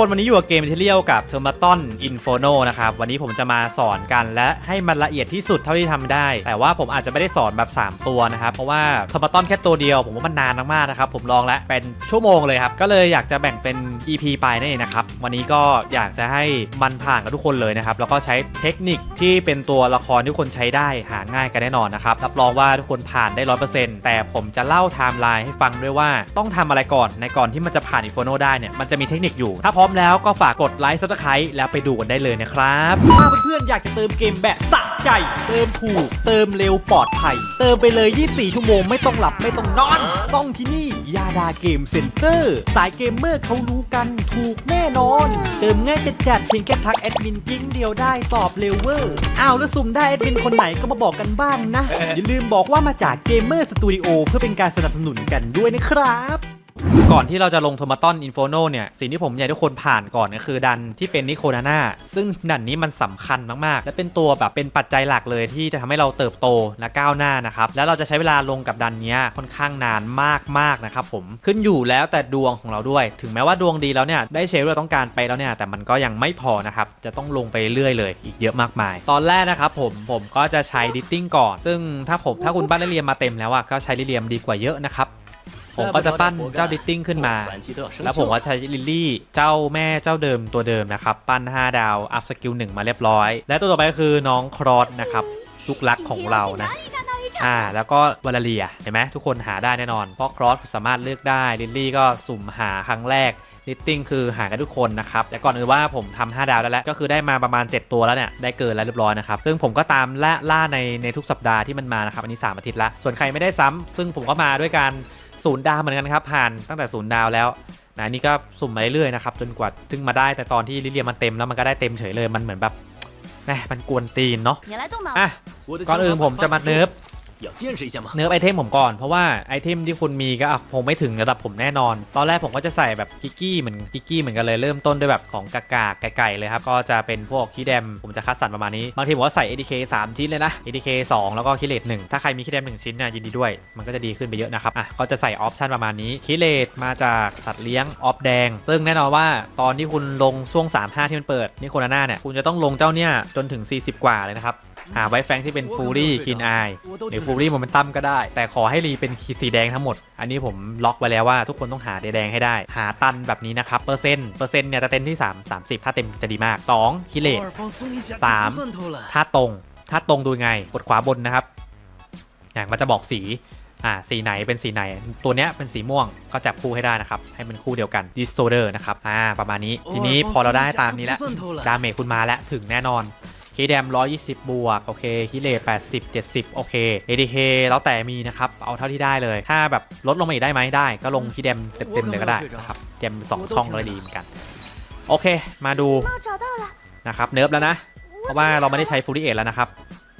คน วันนี้อยู่กับเกมเทเรียลกับเทอร์มาตอนอินโฟโนนะครับ วันนี้ผมจะมาสอนกันและให้มันละเอียดที่สุดเท่าที่ทำได้ แต่ว่าผมอาจจะไม่ได้สอนแบบ 3 ตัวนะครับ เพราะว่าเทอร์มาตอนแค่ตัวเดียว ผมว่ามันนานมากๆนะครับ ผมลองแล้วเป็นชั่วโมงเลยครับ ก็เลยอยากจะแบ่งเป็น EP ไปนั่นเองนะครับ วันนี้ก็อยากจะให้มันผ่านกับทุกคนเลยนะครับ แล้วก็ใช้เทคนิคที่เป็นตัวละครที่คนใช้ได้หาง่ายกันแน่นอนนะครับ รับรองว่าทุกคนผ่านได้ร้อยเปอร์เซ็นต์แต่ผมจะเล่าไทม์ไลน์ให้ฟังด้วยว่าต้องทำอะไรก่อนในก่อนที่มันจะผ่านอินโฟโนได้เนี่ยมันจะมีเทคนิคอยู่ถ้าพร้อมแล้วก็ฝากกดไลค์ซับสไครต์แล้วไปดูกันได้เลยนะครับ ถ้าเพื่อนๆอยากจะเติมเกมแบบสะใจ เติมถูก เติมเร็วปลอดภัย เติมไปเลย 24 ชั่วโมงไม่ต้องหลับไม่ต้องนอน ต้องที่นี่ยาดาเกมเซ็นเตอร์ สายเกมเมอร์เขารู้กันถูกแน่นอน เติมง่ายจัดจัดเพียงแค่ทักแอดมินจิ้งเดียวได้ตอบเร็วเวอร์อ้าวแล้วสุ่มได้แอดมินคนไหนก็มาบอกกันบ้างนะอย่าลืมบอกว่ามาจากเกมเมอร์สตูดิโอเพื่อเป็นการสนับสนุนกันด้วยนะครับ ก่อนที่เราจะลงโทมาตอนอินโฟโนเนี่ย สิ่งที่ผมอยากให้ทุกคนผ่านก่อนก็คือดันที่เป็นนิโคนาน่าซึ่งดันนี้มันสำคัญมากๆ และเป็นตัวแบบเป็นปัจจัยหลักเลยที่จะทำให้เราเติบโตและก้าวหน้านะครับ แล้วเราจะใช้เวลาลงกับดันนี้ค่อนข้างนานมากๆนะครับผมขึ้นอยู่แล้วแต่ดวงของเราด้วย ถึงแม้ว่าดวงดีแล้วเนี่ยได้เชลที่เราต้องการไปแล้วเนี่ยแต่มันก็ยังไม่พอนะครับจะต้องลงไปเรื่อยเลย อีกเยอะมากมาย ตอนแรกนะครับผมผมก็จะใช้ดิตติ้งก่อน ซึ่งถ้าผมถ้าคุณบ้านได้เรียนมาเต็มแล้วอะก็ใช้ลิเลียมดีกว่าเยอะนะครับ ผมก็จะปั้นเจ้าดิตติ้งขึ้นมา แล้วผมก็ใช้ลิลลี่เจ้าแม่เจ้าเดิมตัวเดิมนะครับ ปั้น 5 ดาว อัพสกิล1มาเรียบร้อย และตัวต่อไปก็คือน้องครอสนะครับลูกรักของเรานะอ่าแล้วก็วาลาเลียเห็นไหมทุกคนหาได้แน่นอน เพราะครอสสามารถเลือกได้ลิลลี่ก็สุ่มหาครั้งแรกลิตติ้งคือหากันทุกคนนะครับแต่ก่อนอื่นว่าผมทำ5ดาวแล้วแหละก็คือได้มาประมาณ 7 ตัวแล้วเนี่ย ได้เกินแล้วเรียบร้อยนะครับ ซึ่งผมก็ตามล่าล่าในในทุกสัปดาห์ที่มันมานะครับ อันนี้ 3 อาทิตย์ละ ส่วนใครไม่ได้ซ้ำซึ่งผมก็มาด้วยการ ศูนย์ดาวเหมือนกันครับ ผ่านตั้งแต่ศูนย์ดาวแล้วนะนี่ก็สุ่มมาเรื่อยๆนะครับจนกว่าถึงมาได้แต่ตอนที่ลิเลียมันเต็มแล้วมันก็ได้เต็มเฉยเลยมันเหมือนแบบแหมมันกวนตีนเนาะอะก่อนอื่นผมจะมาเนิร์ฟ เนิร์ฟไอเทมผมก่อนเพราะว่าไอเทมที่คุณมีก็คงไม่ถึงระดับผมแน่นอน ตอนแรกผมก็จะใส่แบบกิกกี้เหมือนกิกกี้เหมือนกันเลยเริ่มต้นด้วยแบบของกากาไก่ๆเลยครับก็จะเป็นพวกคีแดมผมจะคัดสรรประมาณนี้บางทีผมก็ใส่ ADK 3 ชิ้นเลยนะ ADK 2 แล้วก็คิเลต1ถ้าใครมีคีแดม1ชิ้นเนี่ยยินดีด้วย มันก็จะดีขึ้นไปเยอะนะครับอะก็จะใส่ออปชันประมาณนี้คิเลตมาจากสัตว์เลี้ยงออฟแดง ซึ่งแน่นอนว่าตอนที่คุณลงช่วง 3-5 ที่มันเปิดนี่โคนาน่าเนี่ยคุณจะต้องลงเจ้าเนี่ยจนถึง 40 กว่าเลยนะครับ หาไวแฟงที่เป็นฟูรี่คินไอหรือฟูรี่โมเมนตัมก็ได้ แต่ขอให้รีเป็นสีแดงทั้งหมด อันนี้ผมล็อกไว้แล้วว่าทุกคนต้องหาแดงให้ได้ หาตันแบบนี้นะครับ เปอร์เซ็นต์เปอร์เซ็นต์เนี่ยจะเต็มที่ 3 30 ถ้าเต็มจะดีมาก 2 คิเลต3ถ้าตรง ถ้าตรงดูไงกดขวาบนนะครับอย่างมันจะบอกสีอ่าสีไหนเป็นสีไหน ตัวเนี้ยเป็นสีม่วงก็จับคู่ให้ได้นะครับ ให้มันคู่เดียวกันดิสโซเดอร์นะครับอ่าประมาณนี้ทีนี้พอเราได้ตามนี้แล้วดาเมจคุณมาแล้วถึงแน่นอน คีแดม 120 บวก โอเคฮิเล80 70 โอเค ADK แล้วแต่มีนะครับ เอาเท่าที่ได้เลย ถ้าแบบลดลงมาอีกได้ไหมได้ ก็ลงคีแดมเต็มๆเลยก็ได้นะครับเแดม2ช่องก็ดีเหมือนกัน โอเค มาดูนะครับเนิร์ฟแล้วนะ เพราะว่าเราไม่ได้ใช้ฟูริเอทแล้วนะครับ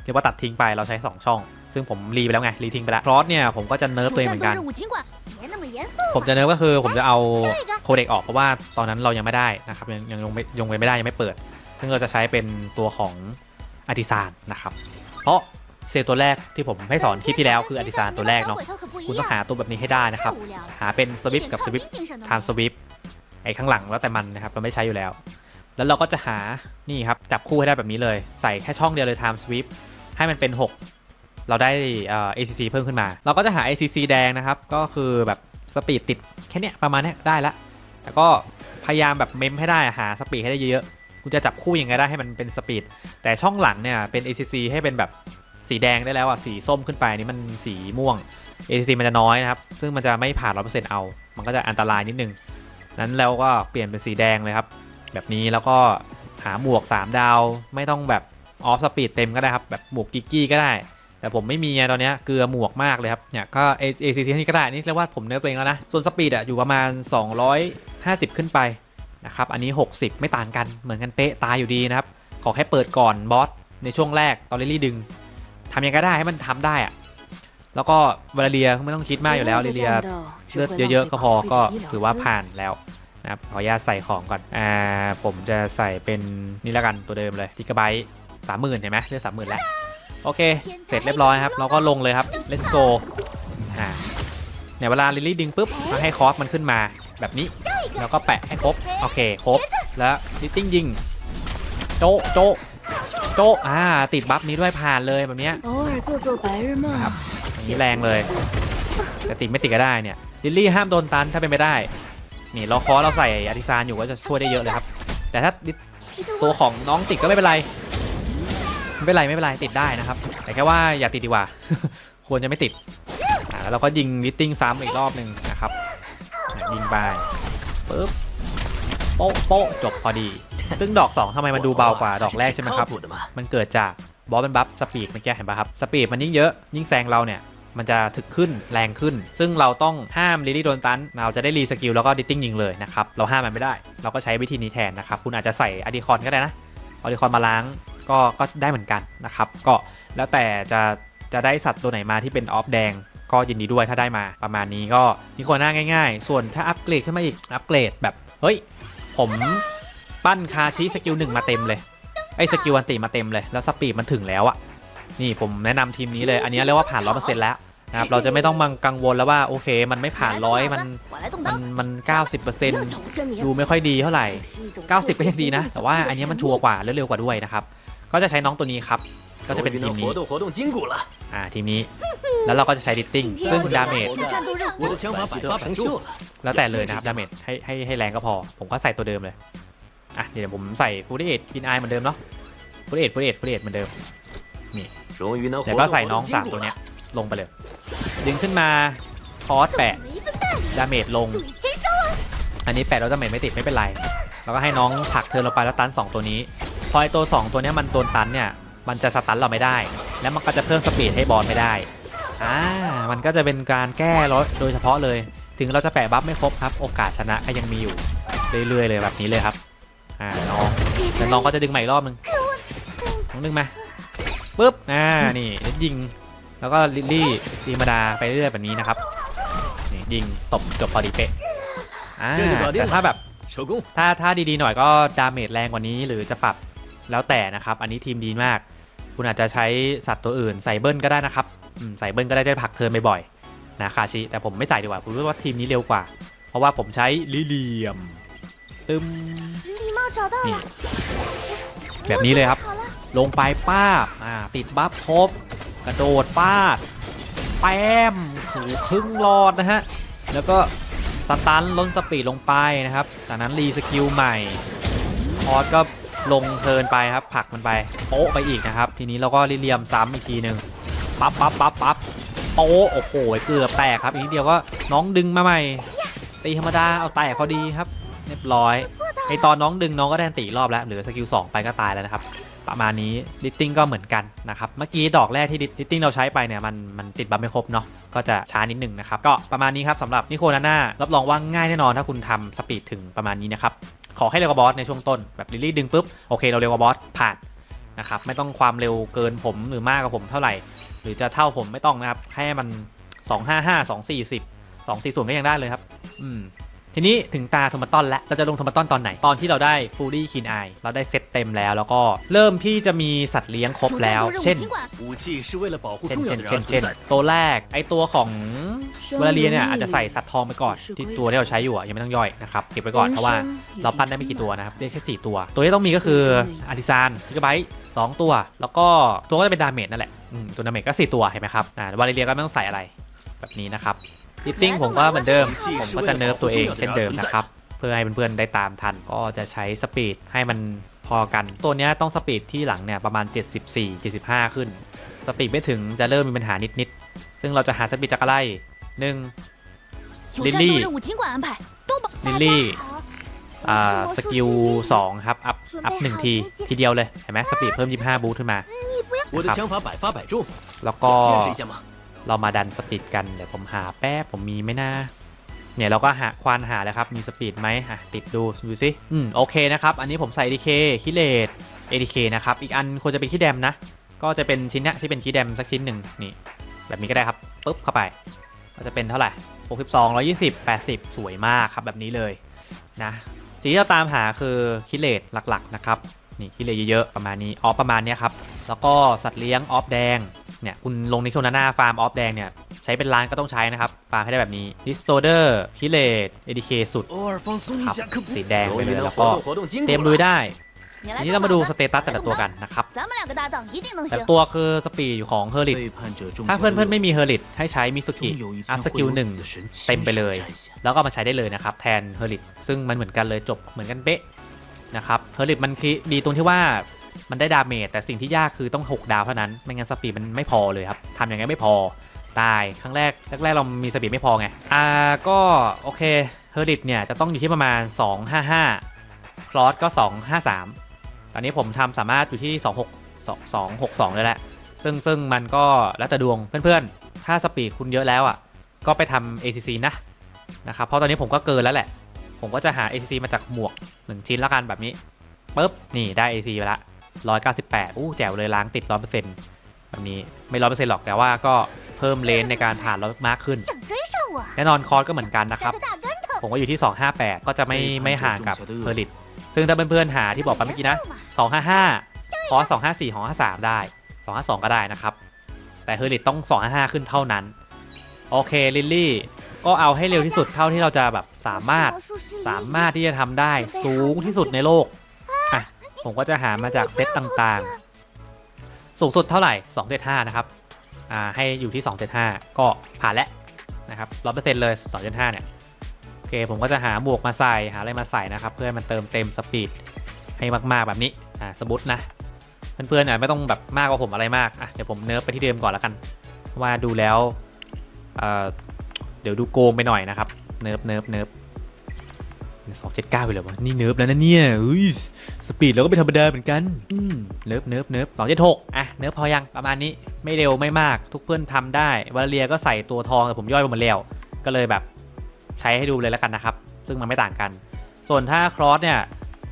เรียกว่าตัดทิ้งไปเราใช้ 2 ช่อง ซึ่งผมรีไปแล้วไง รีทิ้งไปแล้วครอสเนี่ยผมก็จะเนิร์ฟตัวเองเหมือนกัน ผมจะเนิร์ฟก็คือผมจะเอาโคเด็กออกเพราะว่าตอนนั้นเรายังไม่ได้นะครับยังยังยังไม่ได้ยังไม่เปิด ซึ่งเราจะใช้เป็นตัวของอาติซานนะครับ เพราะเซลล์ตัวแรกที่ผมให้สอนคลิปที่แล้วคืออาติซานตัวแรกเนาะคุณต้องหาตัวแบบนี้ให้ได้นะครับ หาเป็นสวิปกับสวิปไทม์สวิปไอ้ข้างหลังแล้วแต่มันนะครับเราไม่ใช้อยู่แล้ว แล้วเราก็จะหานี่ครับจับคู่ให้ได้แบบนี้เลย ใส่แค่ช่องเดียวเลย Time Sweep ให้มันเป็น 6 เราได้เอ่อ ACC เพิ่มขึ้นมา เราก็จะหา ACC แดงนะครับ ก็คือแบบสปีดติดแค่เนี้ยประมาณนี้ได้ละแต่ก็พยายามแบบเมมให้ได้หาสปีดให้ได้เยอะ คุณจะจับคู่ยังไงได้ให้มันเป็นสปีด แต่ช่องหลังเนี่ยเป็น ACC ให้เป็นแบบสีแดงได้แล้วอะสีส้มขึ้นไปนี่มันสีม่วง ACC มันจะน้อยนะครับ ซึ่งมันจะไม่ผ่าน100%เอา มันก็จะอันตรายนิดนึง นั้นแล้วก็เปลี่ยนเป็นสีแดงเลยครับ แบบนี้แล้วก็หาหมวก 3 ดาวไม่ต้องแบบออฟสปีดเต็มก็ได้ครับ แบบหมวกกิกกี้ก็ได้ แต่ผมไม่มีตอนนี้เกลือหมวกมากเลยครับ เนี่ยก็ ACC นี่ก็ได้ นี่เรียกว่าผมเนื้อตัวเองแล้วนะ ส่วนสปีดอะอยู่ประมาณ 250 ขึ้นไป นะครับอันนี้ 60 ไม่ต่างกันเหมือนกันเป๊ะตายอยู่ดีนะครับขอแค่เปิดก่อนบอสในช่วงแรกตอนเรลลี่ดึงทำยังไงก็ได้ให้มันทำได้อะแล้วก็วาลาเลียไม่ต้องคิดมากอยู่แล้วเรเลียเลือดเยอะๆก็พอก็ถือว่าผ่านแล้วนะครับขออนุญาตใส่ของก่อนอ่าผมจะใส่เป็นนี่ล้วกันตัวเดิมเลยทิกไบต์สามหมื่นเห็นไหมเลือดสามหมื่นแล้วโอเค เสร็จเรียบร้อยครับ เราก็ลงเลยครับ let's go อ่าเนี่ยเวลาลิลลี่ดึงปุ๊บเราให้คอสมันขึ้นมา แบบนี้ แล้วก็แปะให้ครบ โอเคครบ แล้วลิตติ้งยิง โจโจโจอ่า ติดบัฟนี้ด้วยผ่านเลยแบบเนี้ยครับอย่นี้แรงเลยจะติดไม่ติดก็ได้เนี่ยลิลลี่ห้ามโดนตันถ้าเป็นไม่ได้ นี่เราคอเราใส่อาริซานอยู่ก็จะช่วยได้เยอะเลยครับ แต่ถ้าตัวของน้องติดก็ไม่เป็นไรไม่เป็นไรไม่เป็นไรติดได้นะครับ แต่แค่ว่าอย่าติดดีกว่า ควรจะไม่ติดแล้วเราก็ยิงลิตติ้งซ้ำอีกรอบหนึ่งนะครับ ยิงไปปึ๊บโป๊ะโป๊ะจบพอดี ซึ่งดอก 2 ทำไมมันดูเบากว่าดอกแรกใช่ไหมครับ มันเกิดจากบอสเป็นบัฟสปีดมันแก้เห็นป่ะครับ สปีดมันยิ่งเยอะ ยิ่งแซงเราเนี่ย มันจะถึกขึ้นแรงขึ้น ซึ่งเราต้องห้ามลิลี่โดนตัน เราจะได้รีสกิลแล้วก็ดิทติ้งยิงเลยนะครับ เราห้ามมันไม่ได้ เราก็ใช้วิธีนี้แทนนะครับ คุณอาจจะใส่อดีคอนก็ได้นะอดีคอนมาล้างก็ก็ได้เหมือนกันนะครับ ก็แล้วแต่จะจะได้สัตว์ตัวไหนมาที่เป็นออฟแดง ก็ยินดีด้วยถ้าได้มาประมาณนี้ก็นิโคนน่าง่าย ๆ ส่วนถ้าอัปเกรดขึ้นมาอีกอัปเกรดแบบเฮ้ยผมปั้นคาชิสกิลหนึ่งมาเต็มเลยไอ้สกิลอันติมาเต็มเลยแล้วสปีดมันถึงแล้วอะนี่ผมแนะนำทีมนี้เลยอันนี้เรียกว่าผ่านร้อยเปอร์เซ็นต์แล้วนะครับเราจะไม่ต้องมังกังวลแล้วว่าโอเค มันไม่ผ่านร้อยมันมันมันเก้าสิบเปอร์เซ็นต์ดูไม่ค่อยดีเท่าไหร่เก้าสิบก็ยังดีนะ แต่ว่าอันนี้มันชัวร์กว่าเร็วกว่าด้วยนะครับก็จะใช้น้องตัวนี้ครับ ก็จะเป็นทีมนี้อ่าทีมนี้ แล้วเราก็จะใช้ดิตติ้งซึ่งดาเมจแล้วแต่เลยนะครับดาเมจให้ให้ให้แรงก็พอ ผมก็ใส่ตัวเดิมเลยอะเดี๋ยวผมใส่ฟูดเอทกินไอเหมือนเดิมเนาะฟูดเอทฟูดเอทฟูดเอทเหมือนเดิมนี่แล้วก็ใส่น้องสามตัวเนี้ยลงไปเลยดึงขึ้นมาคอสแปดดาเมจลง อันนี้แปดเราดาเมจไม่ติดไม่เป็นไร แล้วก็ให้น้องผลักเธอเราไปแล้วตันสองตัวนี้ พอไอตัวสองตัวเนี้ยมันโดนตันเนี่ย มันจะสตันเราไม่ได้ แล้วมันก็จะเพิ่มสปีดให้บอลไม่ได้อ่ามันก็จะเป็นการแก้ร้อยโดยเฉพาะเลย ถึงเราจะแปะบัฟไม่ครบครับ โอกาสชนะก็ยังมีอยู่เรื่อยๆเลยแบบนี้เลยครับอ่าน้องแล้วน้องก็จะดึงใหม่อีกรอบนึงน้องดึงมาปุ๊บอ่านี่แล้วยิง แล้วก็ลิลลี่ตีธรรมดาไปเรื่อยๆแบบนี้นะครับนี่ยิงตบจบพอดีเป๊ะอ่าเจอจุดต่อเนื่องแต่ถ้าแบบ手工，ถ้าถ้าดีๆหน่อยก็ดาเมจแรงกว่านี้หรือจะปรับแล้วแต่นะครับ อันนี้ทีมดีมาก คุณอาจจะใช้สัตว์ตัวอื่นใส่เบิ้ลก็ได้นะครับใส่เบิ้ลก็ได้จะผผักเทินบ่อยๆนะคาชิ แต่ผมไม่ใส่ดีกว่าผมรู้ว่าทีมนี้เร็วกว่า เพราะว่าผมใช้ลิเลียมตึมแบบนี้เลยครับ ลงไปป้าบติดบัฟครบกระโดดป้าดแปมถูครึ่งรอดนะฮะ แล้วก็สตันล้นสปีดลงไปนะครับ จากนั้นรีสกิลใหม่คอร์สก็ ลงเทินไปครับผักมันไปโป๊ะไปอีกนะครับ ทีนี้เราก็รีเลียมซ้ำอีกทีหนึ่งปั๊บปั๊บปั๊บปั๊บโป๊ะโอ้โหเกือบแตกครับอีกนิดเดียวก็น้องดึงมาใหม่ตีธรรมดาเอาแตกพอดีครับเรียบร้อยไอตอนน้องดึงน้องก็ได้อันตีรอบแล้วเหลือสกิล2ไปก็ตายแล้วนะครับประมาณนี้ดิตติ้งก็เหมือนกันนะครับ เมื่อกี้ดอกแรกที่ดิตติ้งเราใช้ไปเนี่ยมันมันติดบัฟไม่ครบเนาะก็จะช้านิดหนึ่งนะครับ ก็ประมาณนี้ครับสำหรับนิโคนาน่ารับรองว่าง่ายแน่นอนถ้าคุณทำสปีดถึงประมาณนี้นะครับ ขอให้เร็วกว่าบอสในช่วงต้นแบบลิลลี่ดึงปุ๊บโอเคเราเร็วกว่าบอสผ่านนะครับไม่ต้องความเร็วเกินผมหรือมากกว่าผมเท่าไหร่ หรือจะเท่าผมไม่ต้องนะครับให้มัน 255 240 240ก็ยังได้เลยครับ อืม ทีนี้ถึงตาโทมัตตอนแล้ว เราจะลงโทมัตตอนตอนไหน ตอนที่เราได้ฟูรี่คินไอเราได้เซตเต็มแล้ว แล้วก็เริ่มที่จะมีสัตว์เลี้ยงครบแล้ว เช่น เช่น เช่น เช่น เช่น ตัวแรก ไอตัวของเวลาเลี้ยงเนี่ยอาจจะใส่สัตว์ทองไปก่อน ที่ตัวที่เราใช้อยู่ยังไม่ต้องย่อยนะครับ เก็บไว้ก่อนเพราะว่าเราปั้นได้ไม่กี่ตัวนะครับ ได้แค่ 4 ตัว ตัวที่ต้องมีก็คืออาริซานทิกไบสองตัว แล้วก็ตัวก็จะเป็นดาเมจนั่นแหละตัวดาเมจก็ 4 ตัวเห็นไหมครับวาเลเรียก็ไม่ต้องใส่อะไร แบบนี้นะครับ ฮิตติ้งผมก็เหมือนเดิม ผมก็จะเนิร์ฟตัวเองเช่นเดิมนะครับ เพื่อให้เพื่อนๆได้ตามทัน ก็จะใช้สปีดให้มันพอกัน ตัวนี้ต้องสปีดที่หลังเนี่ยประมาณ 74 75 ขึ้น สปีดไม่ถึงจะเริ่มมีปัญหานิดๆ ซึ่งเราจะหาสปีดจากอะไรหนึ่งลิลลี่ลิลลี่สกิล2ครับอัพอัพหนึ่งที ทีเดียวเลย เห็นไหมสปีดเพิ่ม 25 บูทขึ้นมาครับแล้วก็ เรามาดันสปีดกันเดี๋ยวผมหาแป๊บผมมีไหม่น่าเนี่ยเราก็หาควานหาแล้วครับ มีสปีดไหมอะติดดูดูสิอืมโอเคนะครับ อันนี้ผมใส่ ADK คิเลต ADK นะครับ อีกอันควรจะเป็นคิดแดมนะ ก็จะเป็นชิ้นเนี้ยที่เป็นคิดแดมสักชิ้นหนึ่งนี่ แบบนี้ก็ได้ครับปุ๊บเข้าไป ก็จะเป็นเท่าไหร่ 62 120 80 สวยมากครับแบบนี้เลยนะสิ่งที่เราตามหาคือคิเลตหลักๆนะครับนี่คิเลตเยอะๆประมาณนี้ออฟประมาณนี้ครับแล้วก็สัตว์เลี้ยงออฟแดง เนี่ยคุณลงในโซนาน่าฟาร์มออฟแดงเนี่ยใช้เป็นร้านก็ต้องใช้นะครับ ฟาร์มให้ได้แบบนี้ดิสโซเดอร์พิเลตเอดิเคสุดครับสีแดงไปเลยแล้วก็เต็มมืยได้นี้เรามาดูสเตตัสแต่ละตัวกันนะครับแต่ตัวคือสปีดของเฮอริทถ้าเพื่อนเพื่อนไม่มีเฮอริทให้ใช้มิสุกิอัพสกิลหนึ่งเต็มไปเลย แล้วก็มาใช้ได้เลยนะครับ แทนเฮอริทซึ่งมันเหมือนกันเลยจบเหมือนกันเป๊ะนะครับเฮอริทมันคือดีตรงที่ว่า มันได้ดาเมจแต่สิ่งที่ยากคือต้อง 6 ดาวเท่านั้น ไม่งั้นสปีดมันไม่พอเลยครับทำอย่างไงไม่พอตายครั้งแรกแรกๆเรามีสปีดไม่พอไงอ่าก็โอเคเฮอร์ลิตเนี่ยจะต้องอยู่ที่ประมาณ 255 คลอสก็ 253 ตอนนี้ผมทำสามารถอยู่ที่ 26 262เลยแหละซึ่งซึ่งมันก็แล้วแต่ดวงเพื่อนๆ ถ้าสปีดคุณเยอะแล้วอะก็ไปทำ ACC นะนะครับเพราะตอนนี้ผมก็เกินแล้วแหละ ผมก็จะหา ACC มาจากหมวก 1 ชิ้นแล้วกันแบบนี้ปุ๊บนี่ได้ AC ไปละ 198อู้แจ๋วเลยล้างติด 100%วันนี้ไม่100%หรอกแต่ว่าก็เพิ่มเลนในการผ่านเรามากขึ้น แน่นอนคอร์สก็เหมือนกันนะครับ ผมก็อยู่ที่ 258 ก็จะไม่ไม่ห่างกับเพอริตซึ่งถ้าเพื่อนๆหาที่บอกไปเมื่อกี้นะ 255 คอร์ส254 253 ได้ 252 ก็ได้นะครับ แต่เฮอริตต้อง 255 ขึ้นเท่านั้น โอเคลิลลี่ก็เอาให้เร็วที่สุดเท่าที่เราจะแบบสามารถสามารถที่จะทำได้สูงที่สุดในโลก ผมก็จะหามาจากเซตต่างๆ สูงสุดเท่าไหร่275นะครับอ่าให้อยู่ที่ 275 ก็ผ่านแล้วนะครับ100%เลย275เนี่ยโอเคผมก็จะหาหมวกมาใส่หาอะไรมาใส่นะครับ เพื่อให้มันเติมเต็มสปีดให้มากๆแบบนี้อ่าสมมตินะเพื่อนๆอะไม่ต้องแบบมากกว่าผมอะไรมากอะเดี๋ยวผมเนิร์ฟไปที่เดิมก่อนแล้วกัน ว่าดูแล้วเอ่อเดี๋ยวดูโกงไปหน่อยนะครับ เนิร์ฟเนิร์ฟเนิร์ฟ สองเจ็ดเก้าไปเลยวะนี่เนิร์ฟแล้วนะเนี่ยอุ้ยสปีดเราก็ไม่ธรรมดาเหมือนกันอืมเนิร์ฟเนิร์ฟเนิร์ฟสองเจ็ดหกอะเนิร์ฟพอยังประมาณนี้ไม่เร็วไม่มากทุกเพื่อนทำได้วาเลียก็ใส่ตัวทองแต่ผมย่อยไปหมดแล้วก็เลยแบบใช้ให้ดูเลยแล้วกันนะครับ ซึ่งมันไม่ต่างกัน ส่วนถ้าครอสเนี่ย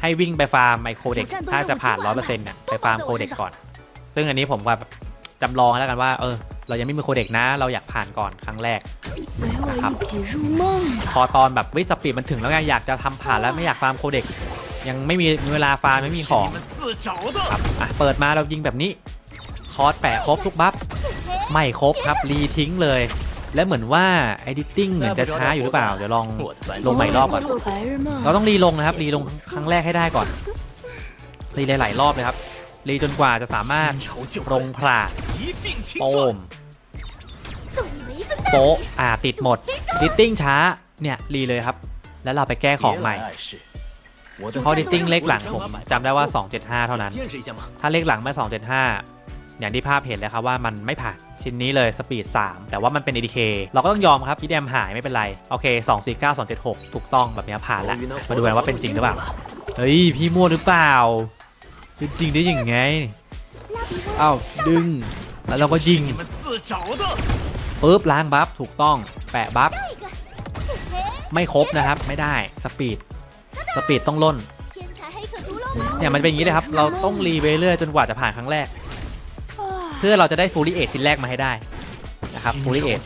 ให้วิ่งไปฟาร์มไมโครเด็กถ้าจะผ่าน100%เนี่ยไปฟาร์มโคเด็กก่อน ซึ่งอันนี้ผมแบบจำลองแล้วกันว่าเออ เรายังไม่มีโคเด็กนะ เราอยากผ่านก่อนครั้งแรกนะครับพอตอนแบบวิสปีดมันถึงแล้วไงอยากจะทำผ่านแล้วไม่อยากฟาร์มโคเด็ก ยังไม่มีเวลาฟาร์มไม่มีของครับอะเปิดมาเรายิงแบบนี้ คอสแปะครบทุกบัฟไม่ครบครับรีทิ้งเลย และเหมือนว่า editing เหมือนจะช้าอยู่หรือเปล่า เดี๋ยวลองลงใหม่รอบก่อน เราต้องรีลงนะครับรีลงครั้งแรกให้ได้ก่อนรีหลายรอบเลยครับ รีจนกว่าจะสามารถรงพลาโปมโป๊อ่าติดหมดดิตติ้งช้าเนี่ยรีเลยครับ แล้วเราไปแก้ของใหม่เพราะดิตติ้งเลขหลังผมจำได้ว่า 275 เท่านั้น ถ้าเลขหลังไม่ 275อย่างที่ภาพเห็นแล้วครับว่ามันไม่ผ่านชิ้นนี้เลยสปีด 3 แต่ว่ามันเป็น ADK เคเราก็ต้องยอมครับคิดแอมหายไม่เป็นไร โอเค 2 4 9 2 7 6 ถูกต้องแบบนี้ผ่านแล้ว มาดูกันว่าเป็นจริงหรือเปล่า เฮ้ย พี่มั่วหรือเปล่า เป็นจริงได้ยังไงอ้าวดึง แล้วเราก็ยิงปึ๊บล้างบัฟถูกต้อง แปะบัฟไม่ครบนะครับไม่ได้สปีดสปีดต้องล่นเนี่ยมันเป็นอย่างนี้เลยครับ เราต้องรีไปเรื่อยจนกว่าจะผ่านครั้งแรก เพื่อเราจะได้ฟูลิเอทชิ้นแรกมาให้ได้นะครับฟูลิเอช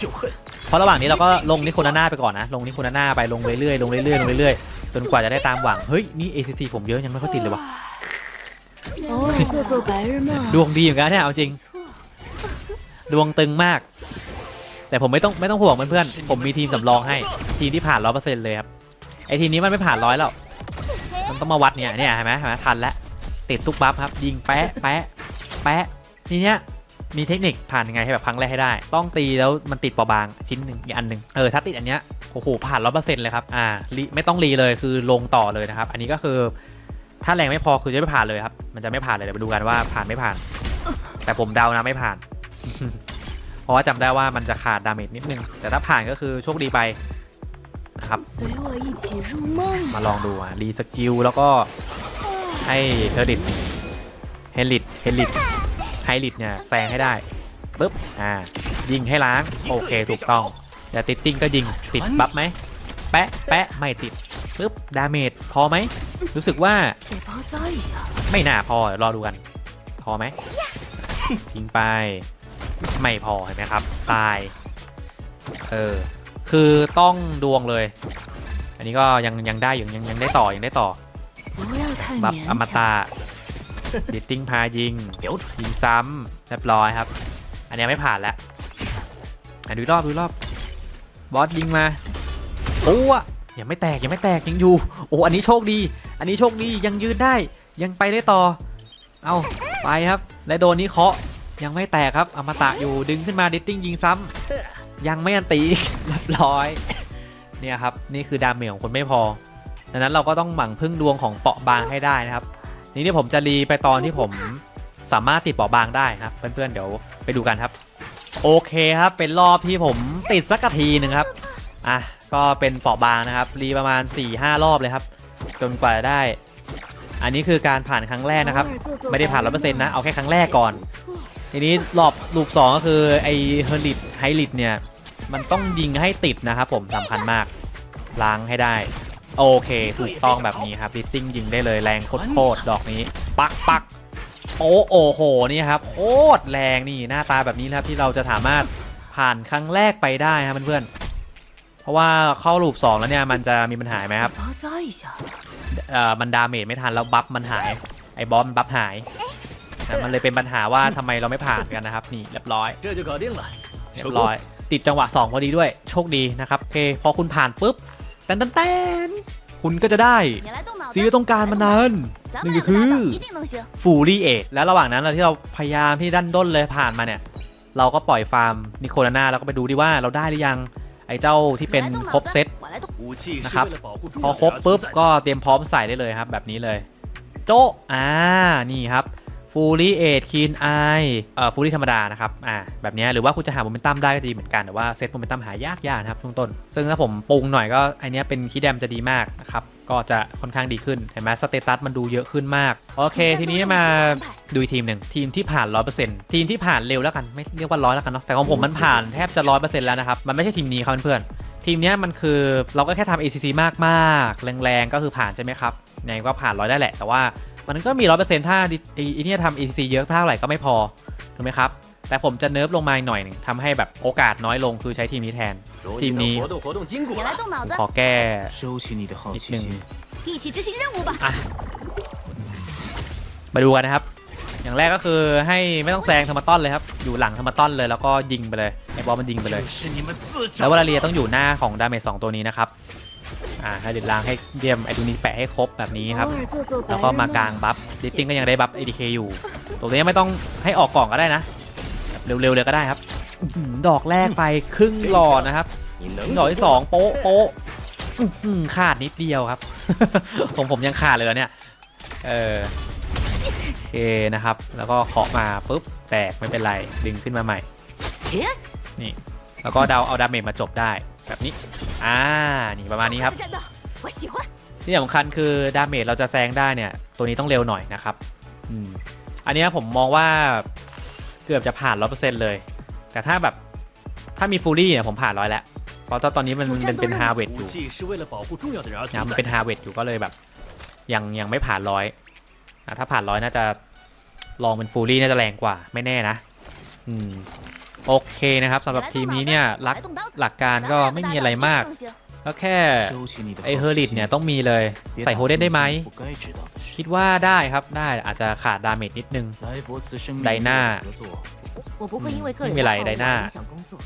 เพราะระหว่างนี้เราก็ลงนิโคนาน่าไปก่อนนะ ลงนิโคนาน่าไปลงเรื่อยๆลงเรื่อยๆลงเรื่อยๆจนกว่าจะได้ตามหวัง เฮ้ย นี่ ACC ผมเยอะยังไม่ค่อยติดเลยวะ 偶尔做做白日梦。 ดวงดีเหมือนกันเนี่ยเอาจริง ดวงตึงมาก แต่ผมไม่ต้องไม่ต้องห่วงเพื่อนๆผมมีทีมสำรองให้ ทีมที่ผ่านร้อยเปอร์เซ็นต์เลยครับ ไอทีมนี้มันไม่ผ่านร้อยแล้ว มันต้องมาวัดเนี่ยเนี่ยเห็นไหมเห็นไหมทันแล้ว ติดทุกบัฟครับ ยิงแปะแปะแปะทีเนี้ยมีเทคนิคผ่านยังไงให้แบบครั้งแรกให้ได้ ต้องตีแล้วมันติดเปราะบางชิ้นหนึ่งอีกอันหนึ่งเออถ้าติดอันเนี้ยโอ้โหผ่านร้อยเปอร์เซ็นต์เลยครับอ่ารีไม่ต้องรีเลยคือลงต่อเลยนะครับ อันนี้ก็คือ ถ้าแรงไม่พอคือจะไม่ผ่านเลยครับ มันจะไม่ผ่านเลยเดี๋ยวไปดูกันว่าผ่านไม่ผ่าน แต่ผมเดานะไม่ผ่าน เพราะว่าจำได้ว่ามันจะขาดดาเมจนิดนึง แต่ถ้าผ่านก็คือโชคดีไปครับ มาลองดูอะรีสกิลแล้วก็ให้เทอร์ดิตเฮลิดเฮลิดไฮลิดเนี่ยแซงให้ได้ปึ๊บอ่ายิงให้ล้าง โอเคถูกต้องแต่ติดติ้งก็ยิงติดบัฟไหมแปะแปะไม่ติดปึ๊บดาเมจพอไหม รู้สึกว่าไม่น่าพอรอดูกัน พอไหมยิงไป ไม่พอเห็นไหมครับ ตาย เออ คือต้องดวงเลย อันนี้ก็ยังยังได้อยู่ยังยังได้ต่อยังได้ต่อแบบอมตะดิตติ้งพายิงยิงซ้ำเรียบร้อยครับ อันนี้ไม่ผ่านแล้วอันดูรอบดูรอบบอสยิงมาโอ้ ยังไม่แตกยังไม่แตกยังอยู่ โอ้อันนี้โชคดี อันนี้โชคดียังยืนได้ ยังไปได้ต่อ เอาไปครับ และโดนนี้เคาะยังไม่แตกครับอมตะอยู่ดึงขึ้นมาดิตติ้งยิงซ้ำยังไม่อันตีเรียบร้อย เนี่ยครับนี่คือดาเมจของคนไม่พอ ดังนั้นเราก็ต้องหมั่งพึ่งดวงของเปาะบางให้ได้นะครับ นี่นี่ผมจะรีไปตอนที่ผมสามารถติดเปาะบางได้นะครับ เพื่อนๆเดี๋ยวไปดูกันครับ โอเคครับเป็นรอบที่ผมติดสักทีหนึ่งครับอะ ก็เป็นเปราะบางนะครับ รีประมาณ 4-5 รอบเลยครับ จนกว่าจะได้ อันนี้คือการผ่านครั้งแรกนะครับ ไม่ได้ผ่านร้อเปอร์เซ็นต์นะ เอาแค่ครั้งแรกก่อน ทีนี้รอบรูป2ก็คือไอเฮลิตไฮลิตเนี่ย มันต้องยิงให้ติดนะครับผมสำคัญมาก ล้างให้ได้ โอเค ถูกต้องแบบนี้ครับลิตติ้งยิงได้เลยแรงโคตรๆดอกนี้ ปักปักโอ้โอโหนี่ครับโคตรแรงนี่หน้าตาแบบนี้นะครับที่เราจะสามารถผ่านครั้งแรกไปได้ครับเพื่อนๆ ราะว่าเข้าลูปสองแล้วเนี่ยมันจะมีปัญหาไหมครับเอ่อมันดาเมจไม่ทันแล้วบัฟมันหาย ไอ้บอมบัฟหายมันเลยเป็นปัญหาว่าทำไมเราไม่ผ่านกันนะครับ นี่เรียบร้อยเรียบร้อย ติดจังหวะ 2 พอดีด้วย โชคดีนะครับโอเคพอคุณผ่านปุ๊บแตนแตนคุณก็จะได้สิ่งที่ต้องการมานานหนึ่ก็คือฟูรีเอกแล้วระหว่างนั้นเราที่เราพยายามที่ดันด้นเลยผ่านมาเนี่ย เราก็ปล่อยฟาร์มนิโคลนาแล้วก็ไปดูดีว่าเราได้หรือยัง ไอ้เจ้าที่เป็นครบเซตนะครับพอครบปุ๊บก็เตรียมพร้อมใส่ได้เลยครับ แบบนี้เลย โจ๊อ่านี่ครับ ฟูลี่เอทคีนไอเอ่อฟูลี่ธรรมดานะครับอ่าแบบเนี้ยหรือว่าคุณจะหาโมเมนตัมได้ก็ดีเหมือนกันแต่ว่าเซตโมเมนตัมหายากยากนะครับช่วงต้น ซึ่งถ้าผมปรุงหน่อยก็ไอเนี้ยเป็นคีย์แดมจะดีมากนะครับก็จะค่อนข้างดีขึ้นเห็นไหมสเตตัสมันดูเยอะขึ้นมาก โอเค ทีนี้มาดูอีกทีมหนึ่งทีมที่ผ่าน 100%ทีมที่ผ่านเร็วแล้วกันไม่เรียกว่าร้อยแล้วกันเนาะแต่ของผมมันผ่านแทบจะ 100%แล้วนะครับมันไม่ใช่ทีมนี้ครับเพื่อนๆทีมเนี้ยมันคือเราก็แค่ทำ ACC มากมากๆ แรงๆ ก็คือผ่านใช่ไหมครับยังไงก็ผ่านร้อยได้แหละ แต่ว่า มันก็มีร้อยเปอร์เซ็นต์ถ้าอีเนี่ยทำ ETC เยอะเท่าไหร่ก็ไม่พอ ถูกไหมครับ แต่ผมจะเนิร์ฟลงมาหน่อยนึงทำให้แบบโอกาสน้อยลงคือใช้ทีมนี้แทน ทีมนี้ขอแก้นิดนึงมาดูกันนะครับ อย่างแรกก็คือให้ไม่ต้องแซงธรรมต้อนเลยครับ อยู่หลังธรรมต้อนเลยแล้วก็ยิงไปเลยไอ้บอลมันยิงไปเลย แล้ววลาเรียต้องอยู่หน้าของดาเมจสองตัวนี้นะครับ อ่าเด็ดล้างให้เยี่ยมไอตัวนี้แปะให้ครบแบบนี้ครับแล้วก็มากลางบัฟดิตติ้งก็ยังได้บัฟไอดีเคอยู่ ตัวนี้ไม่ต้องให้ออกกล่องก็ได้นะเร็วๆเลยก็ได้ครับ ดอกแรกไปครึ่งหลอดนะครับดอกที่สองโป๊ะโป๊ะขาดนิดเดียวครับ ผมผมยังขาดเลยแล้วเนี่ยเออโอเคนะครับ แล้วก็เคาะมาปุ๊บแตกไม่เป็นไรดึงขึ้นมาใหม่นี่แล้วก็เดาเอาดาเมจมาจบได้ แบบนี้ อ่า นี่ประมาณนี้ครับ ที่สำคัญคือดาเมจเราจะแซงได้เนี่ย ตัวนี้ต้องเร็วหน่อยนะครับ อืม อันนี้ผมมองว่าเกือบจะผ่านร้อเปอร์เซ็นต์เลย แต่ถ้าแบบถ้ามีฟูลี่เนี่ยผมผ่านร้อยแล้ว เพราะตอนนี้มันเป็นฮาเวดอยู่นะมันเป็นฮาเวดอยู่ก็เลยแบบ ยังยังไม่ผ่านร้อยถ้าผ่านร้อยน่าจะลองเป็นฟูลี่น่าจะแรงกว่าไม่แน่นะ อืม โอเคนะครับสำหรับทีมนี้เนี่ยหลักหลักการก็ไม่มีอะไรมากก็แค่ไอเฮอริตเนี่ยต้องมีเลยใส่โฮเดนได้ไหม คิดว่าได้ครับได้อาจจะขาดดาเมจนิดนึง ไดหน้าไม่มีไรไดหน้า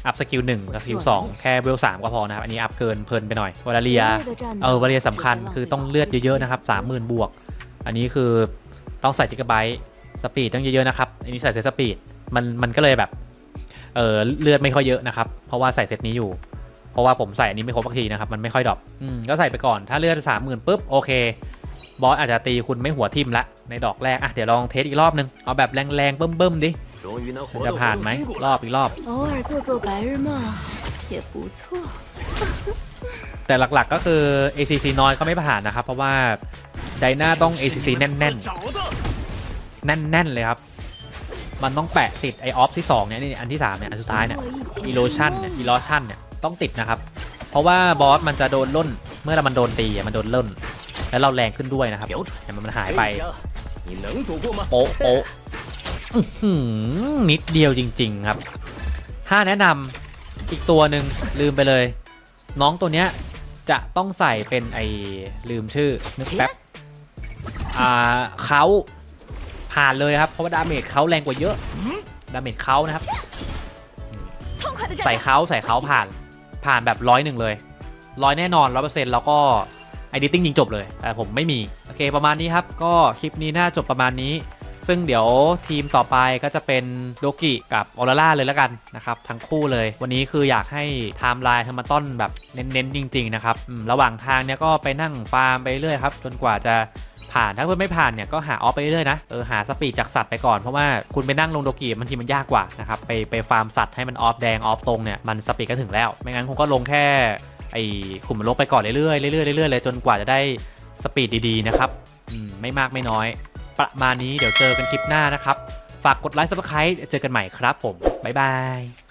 อัพสกิลหนึ่งสกิลสองแค่เวลสามก็พอนะครับ อันนี้อัพเกินเพลินไปหน่อยวาเลียเออวาเลียสำคัญคือต้องเลือดเยอะๆนะครับสามหมื่นบวก อันนี้คือต้องใส่จิกะไบต์สปีดต้องเยอะๆนะครับ อันนี้ใส่เซตสปีดมันมันก็เลยแบบ เออเลือดไม่ค่อยเยอะนะครับ เพราะว่าใส่เซตนี้อยู่ เพราะว่าผมใส่อันนี้ไม่ครบสักทีนะครับ มันไม่ค่อยดรอปก็ใส่ไปก่อน ถ้าเลือดสามหมื่นปุ๊บโอเค บอสอาจจะตีคุณไม่หัวทิ่มละ ในดอกแรก อะ เดี๋ยวลองเทสอีกรอบนึง เอาแบบแรงๆเบิ่มๆดิ จะผ่านไหมรอบอีกรอบ แต่หลักๆก็คือ ACC น้อยก็ไม่ผ่านนะครับ เพราะว่าไดน่าต้อง ACC แน่นๆ แน่นๆเลยครับ มันต้องแปะติดไอออฟที่2เนี่ยนี่อันที่3เนี่ยอันสุดท้ายเนี่ยอีโลชั่นเนี่ยอีโลชั่นเนี่ยต้องติดนะครับ เพราะว่าบอสมันจะโดนล่นเมื่อมันโดนตีมันโดนล่น แล้วเราแรงขึ้นด้วยนะครับแต่มันหายไปโป๊ะโป๊นิดเดียวจริง ๆครับ ถ้าแนะนำอีกตัวหนึ่งลืมไปเลย น้องตัวเนี้ยจะต้องใส่เป็นไอลืมชื่อนึกแป๊บอ่าเขา ผ่านเลยครับ เพราะว่าดาเมจเขาแรงกว่าเยอะดาเมจเขานะครับ ใส่เขาใส่เขาผ่านผ่านแบบร้อยหนึ่งเลยร้อยแน่นอนร้อยเปอร์เซ็นต์แล้วก็ไอดิติ้งยิงจบเลยแต่ผมไม่มี โอเคประมาณนี้ครับ ก็คลิปนี้น่าจบประมาณนี้ ซึ่งเดี๋ยวทีมต่อไปก็จะเป็นโดกิกับออร่าเลยแล้วกันนะครับ ทั้งคู่เลย วันนี้คืออยากให้ไทม์ไลน์ทำมาต้นแบบเน้นๆจริง ๆ นะครับระหว่างทางเนี้ยก็ไปนั่งฟาร์มไปเรื่อยครับ จนกว่าจะ ผ่านถ้าเพื่อนไม่ผ่านเนี่ยก็หาออฟไปเรื่อยนะเออหาสปีดจากสัตว์ไปก่อนเพราะว่าคุณไปนั่งลงโดกิบางทีมันยากกว่านะครับไปไปฟาร์มสัตว์ให้มันออฟแดงออฟตรงเนี่ยมันสปีดก็ถึงแล้ว ไม่งั้นคงก็ลงแค่ไอ้ขุมนรกไปก่อนเรื่อยๆเรื่อยๆเรื่อยๆเลยจนกว่าจะได้สปีดดีๆนะครับอืมไม่มากไม่น้อย ประมาณนี้เดี๋ยวเจอกันคลิปหน้านะครับ ฝากกดไลค์ subscribe เจอกันใหม่ครับผมบ๊ายบาย